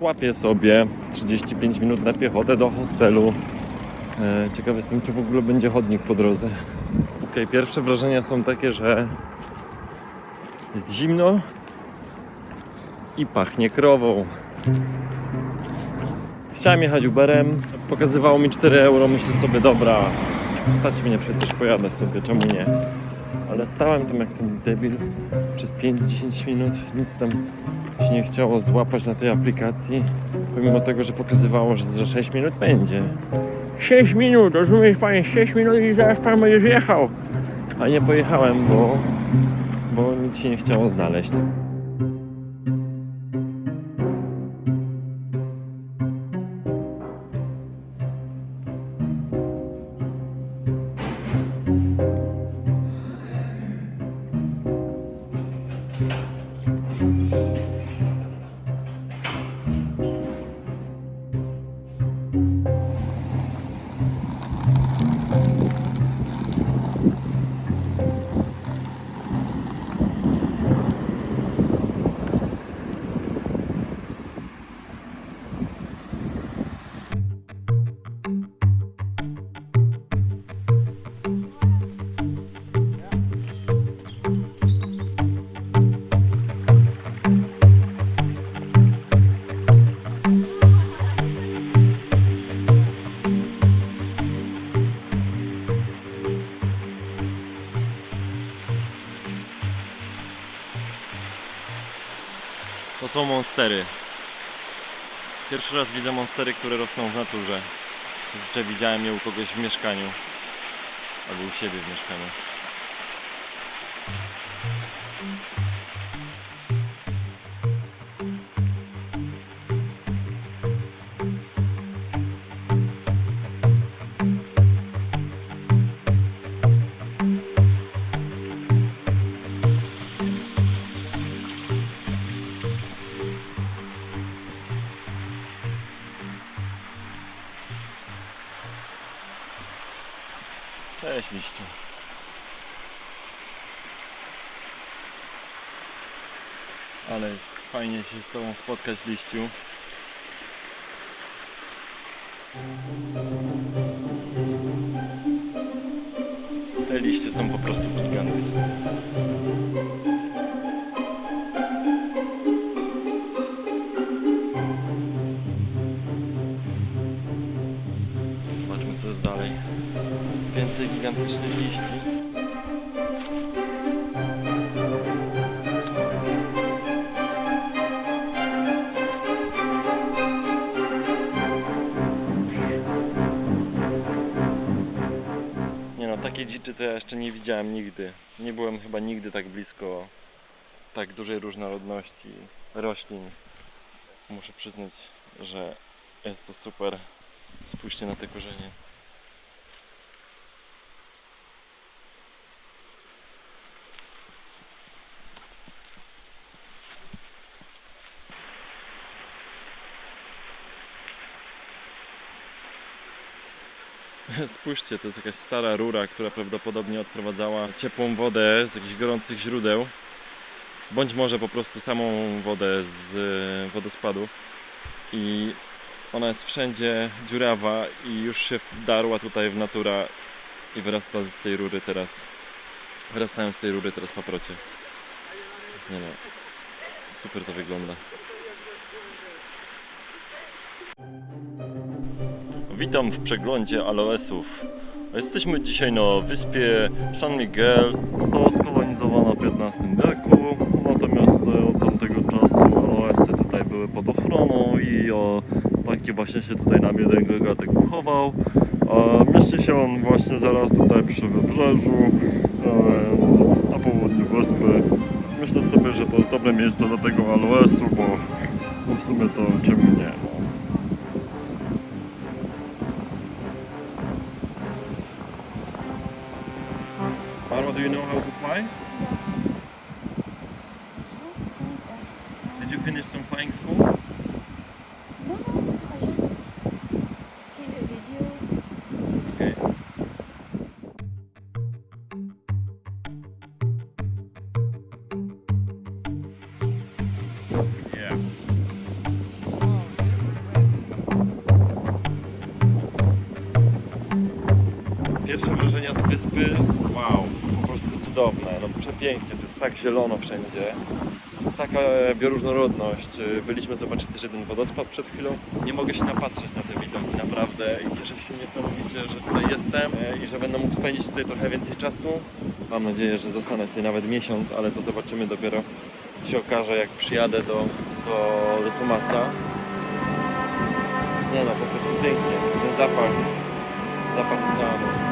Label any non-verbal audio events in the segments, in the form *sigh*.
Łapię sobie 35 minut na piechotę do hostelu. E, Ciekaw jestem, czy w ogóle będzie chodnik po drodze. Okej, pierwsze wrażenia są takie, że jest zimno i pachnie krową. Chciałem jechać Uberem, pokazywało mi 4 euro, myślę sobie, dobra, stać mnie przecież, pojadę sobie, czemu nie? Ale stałem tam jak ten debil przez 5-10 minut, nic tam się nie chciało złapać na tej aplikacji, pomimo tego, że pokazywało, że za 6 minut będzie. 6 minut, rozumiesz panie, 6 minut i zaraz pan będziesz jechał. A nie pojechałem, bo, bo nic się nie chciało znaleźć. Są monstery. Pierwszy raz widzę monstery, które rosną w naturze. Jeszcze widziałem je u kogoś w mieszkaniu. Albo u siebie w mieszkaniu. Fajnie się z Tobą spotkać liściu. Nie no, takie dziczy to ja jeszcze nie widziałem nigdy. Nie byłem chyba nigdy tak blisko tak dużej różnorodności roślin. Muszę przyznać, że jest to super. Spójrzcie na te korzenie. *laughs* Spójrzcie, to jest jakaś stara rura, która prawdopodobnie odprowadzała ciepłą wodę z jakichś gorących źródeł. Bądź może po prostu samą wodę z e, wodospadu. I ona jest wszędzie dziurawa i już się wdarła tutaj w natura i wyrasta z tej rury teraz. Wyrastają z tej rury teraz paprocie. Nie no. Super to wygląda. Witam w przeglądzie aloesów. Jesteśmy dzisiaj na wyspie San Miguel. Została skolonizowana w XV wieku, natomiast e, od tamtego czasu aloesy tutaj były pod ochroną i o, taki właśnie się tutaj nam jeden gagatek uchował. E, Mieści się on właśnie zaraz tutaj przy wybrzeżu, e, na południu wyspy. Myślę sobie, że to jest dobre miejsce dla tego aloesu, bo w sumie to czemu nie. Okay. Cudowne, no przepięknie, to jest tak zielono wszędzie. Taka bioróżnorodność. Byliśmy zobaczyć też jeden wodospad przed chwilą. Nie mogę się napatrzeć na te widoki naprawdę i cieszę się niesamowicie, że tutaj jestem e, i że będę mógł spędzić tutaj trochę więcej czasu. Mam nadzieję, że zostanę tutaj nawet miesiąc, ale to zobaczymy dopiero się okaże jak przyjadę do, do, do Tomasa. Nie no, po prostu pięknie. Ten zapach, zapach oceanu.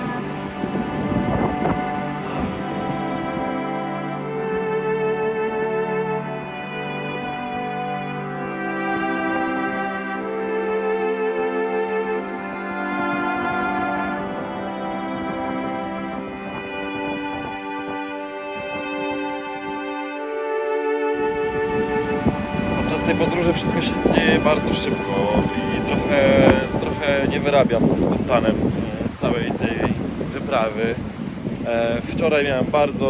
Tej podróży wszystko się dzieje bardzo szybko i trochę, trochę nie wyrabiam ze spontanem e, całej tej wyprawy. E, Wczoraj miałem bardzo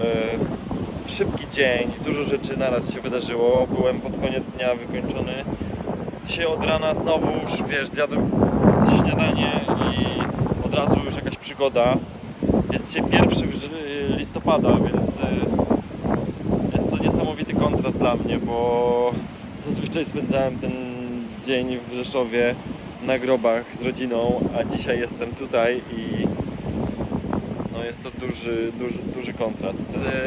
e, szybki dzień, dużo rzeczy naraz się wydarzyło. Byłem pod koniec dnia wykończony. Dzisiaj od rana znowu już, wiesz, zjadłem śniadanie i od razu już jakaś przygoda. Jest dzisiaj 1 listopada, więc e, jest to niesamowity kontrast dla bo zazwyczaj spędzałem ten dzień w Rzeszowie na grobach z rodziną, a dzisiaj jestem tutaj i no jest to duży, duży, duży kontrast.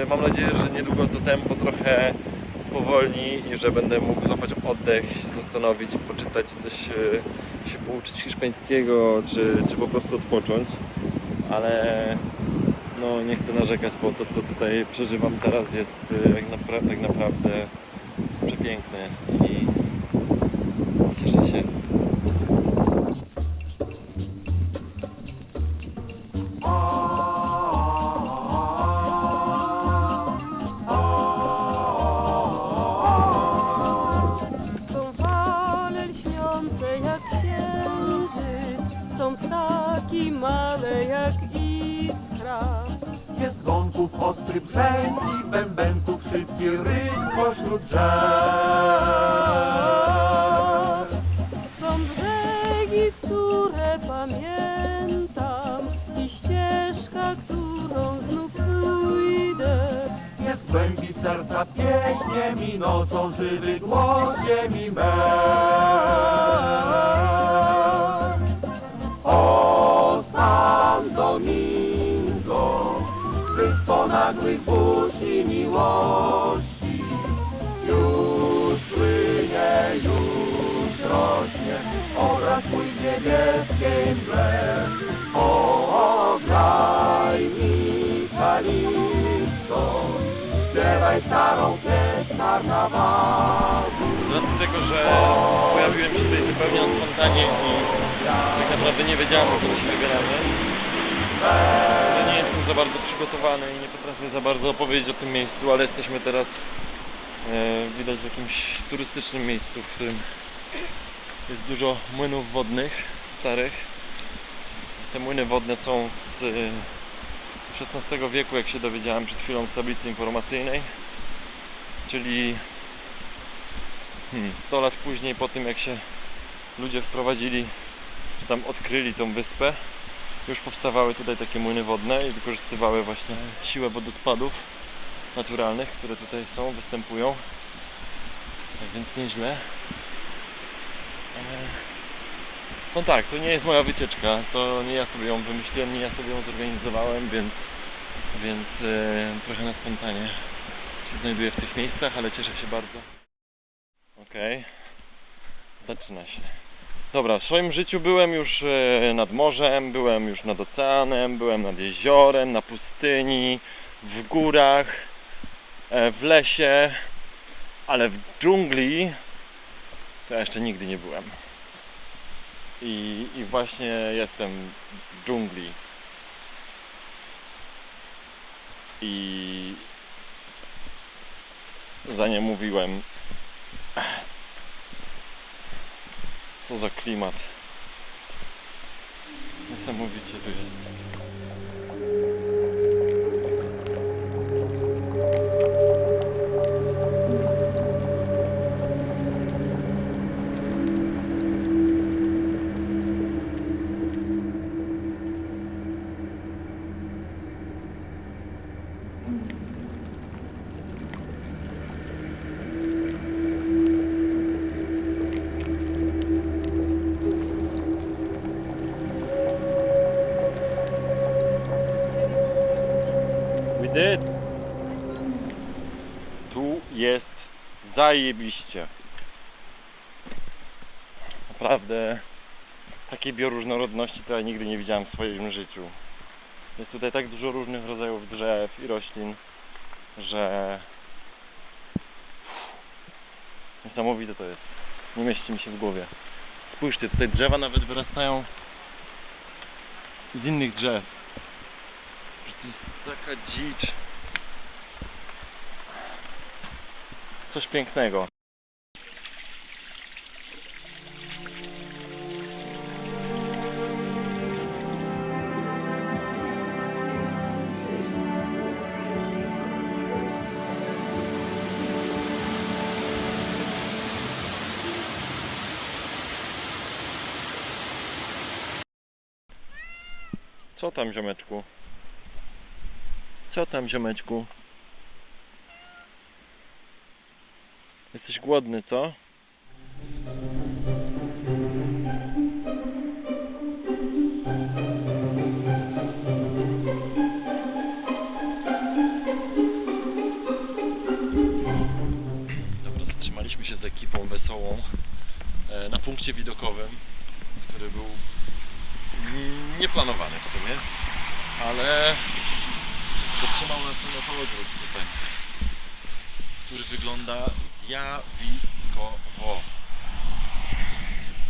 Mam nadzieję, że niedługo to tempo trochę spowolni i że będę mógł złapać oddech, zastanowić, poczytać coś, e, się pouczyć hiszpańskiego, czy, czy po prostu odpocząć. Ale no nie chcę narzekać, bo to co tutaj przeżywam teraz jest y, jak, napra- tak naprawdę przepiękne i cieszę się. Ostry brzęk i bębenków szybki rytm pośród drzew. Są brzegi, które pamiętam i ścieżka, którą znów pójdę. Jest w głębi serca pieśniem i nocą żywy głos ziemi me. O San Domingo, wyspo nagłych burz i miłości, już płynie, już rośnie obraz mój w niebieskiej mgle. O, graj mi kalipso, śpiewaj starą pieśń karnawału. Z racji tego, że pojawiłem się tutaj zupełnie na spontanie i tak naprawdę nie wiedziałem dokąd się wybieramy, za bardzo przygotowany i nie potrafię za bardzo opowiedzieć o tym miejscu, ale jesteśmy teraz e, widać w jakimś turystycznym miejscu, w którym jest dużo młynów wodnych, starych. Te młyny wodne są z e, XVI wieku, jak się dowiedziałem przed chwilą z tablicy informacyjnej, czyli hmm, 100 lat później po tym jak się ludzie wprowadzili, czy tam odkryli tą wyspę, już powstawały tutaj takie młyny wodne i wykorzystywały właśnie siłę wodospadów naturalnych, które tutaj są, występują. Tak więc nieźle. Eee, No tak, to nie jest moja wycieczka, to nie ja sobie ją wymyśliłem, nie ja sobie ją zorganizowałem, więc, więc e, trochę na spontanie się znajduję w tych miejscach, ale cieszę się bardzo. Okej, zaczyna się. Dobra, w swoim życiu byłem już e, nad morzem, byłem już nad oceanem, byłem nad jeziorem, na pustyni, w górach, e, w lesie, ale w dżungli to ja jeszcze nigdy nie byłem. I, i właśnie jestem w dżungli. I za nie mówiłem. Co za klimat. Niesamowicie tu jest. Tu jest zajebiście. Naprawdę takiej bioróżnorodności to ja nigdy nie widziałem w swoim życiu. Jest tutaj tak dużo różnych rodzajów drzew i roślin, że niesamowite to jest. Nie mieści mi się w głowie. Spójrzcie, tutaj drzewa nawet wyrastają z innych drzew. To jest taka dzicz. Coś pięknego. Co tam, ziomeczku? Co tam, ziomeczku? Jesteś głodny, co? Dobra, zatrzymaliśmy się z ekipą wesołą e, na punkcie widokowym, który był nieplanowany w sumie, ale zatrzymał nas meteorolog tutaj który wygląda zjawiskowo.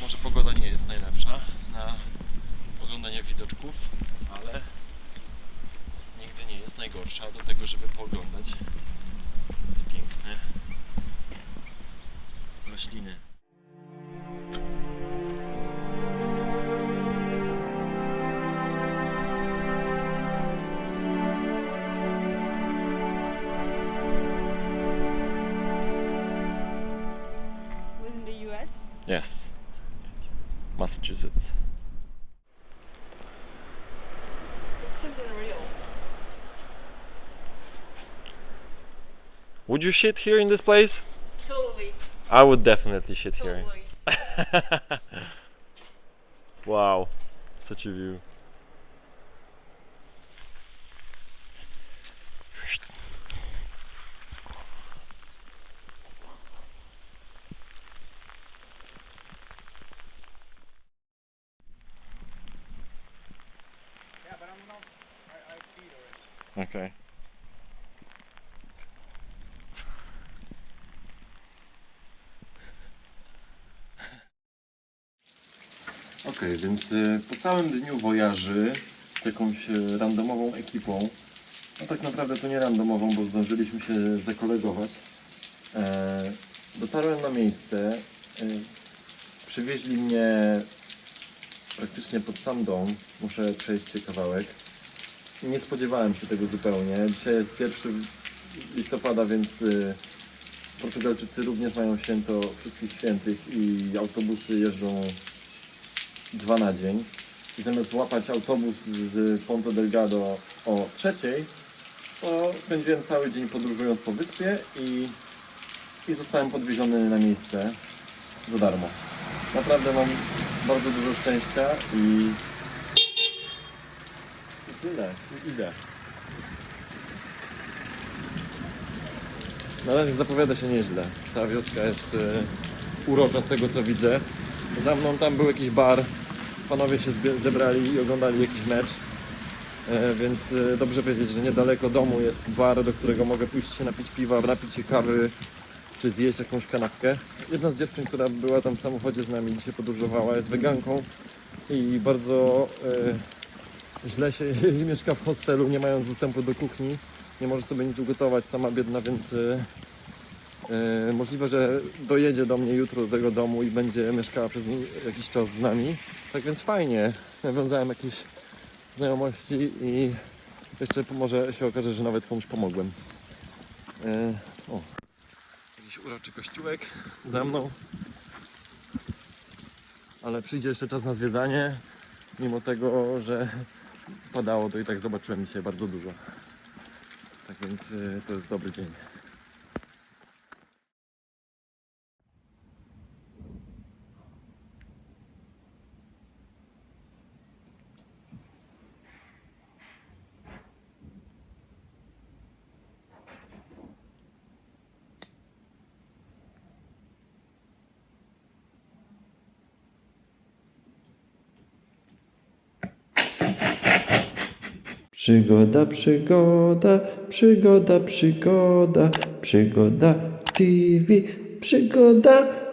Może pogoda nie jest najlepsza na oglądanie widoczków, ale nigdy nie jest najgorsza do tego, żeby pooglądać te piękne rośliny. Yes. Massachusetts. It seems unreal. Would you shit here in this place? Totally. I would definitely shit here. *laughs* Wow, such a view. Okay. Okej, więc y, po całym dniu wojaży z jakąś y, randomową ekipą, no tak naprawdę to nie randomową, bo zdążyliśmy się zakolegować, e, dotarłem na miejsce, e, przywieźli mnie praktycznie pod sam dom, muszę przejść się kawałek. Nie spodziewałem się tego zupełnie. Dzisiaj jest 1 listopada, więc y, Portugalczycy również mają święto wszystkich świętych i autobusy jeżdżą dwa na dzień. I zamiast złapać autobus z Ponto Delgado o trzeciej, to spędziłem cały dzień podróżując po wyspie i, i zostałem podwieziony na miejsce za darmo. Naprawdę mam bardzo dużo szczęścia i tyle. Idę. Na razie zapowiada się nieźle. Ta wioska jest e, urocza z tego co widzę. Za mną tam był jakiś bar. Panowie się zebrali i oglądali jakiś mecz. E, więc e, dobrze wiedzieć, że niedaleko domu jest bar, do którego mogę pójść się napić piwa, napić się kawy, czy zjeść jakąś kanapkę. Jedna z dziewczyn, która była tam w samochodzie z nami dzisiaj podróżowała, jest weganką i bardzo e, źle się *laughs* mieszka w hostelu, nie mając dostępu do kuchni. Nie może sobie nic ugotować, sama biedna, więc e, możliwe, że dojedzie do mnie jutro do tego domu i będzie mieszkała przez jakiś czas z nami. Tak więc fajnie, nawiązałem jakieś znajomości i jeszcze może się okaże, że nawet komuś pomogłem. E, o, jakiś uroczy kościółek za mną. Ale przyjdzie jeszcze czas na zwiedzanie. Mimo tego, że padało, to i tak zobaczyłem dzisiaj bardzo dużo. Tak więc y, to jest dobry dzień. Przygoda, przygoda, przygoda, przygoda, przygoda TV, przygoda.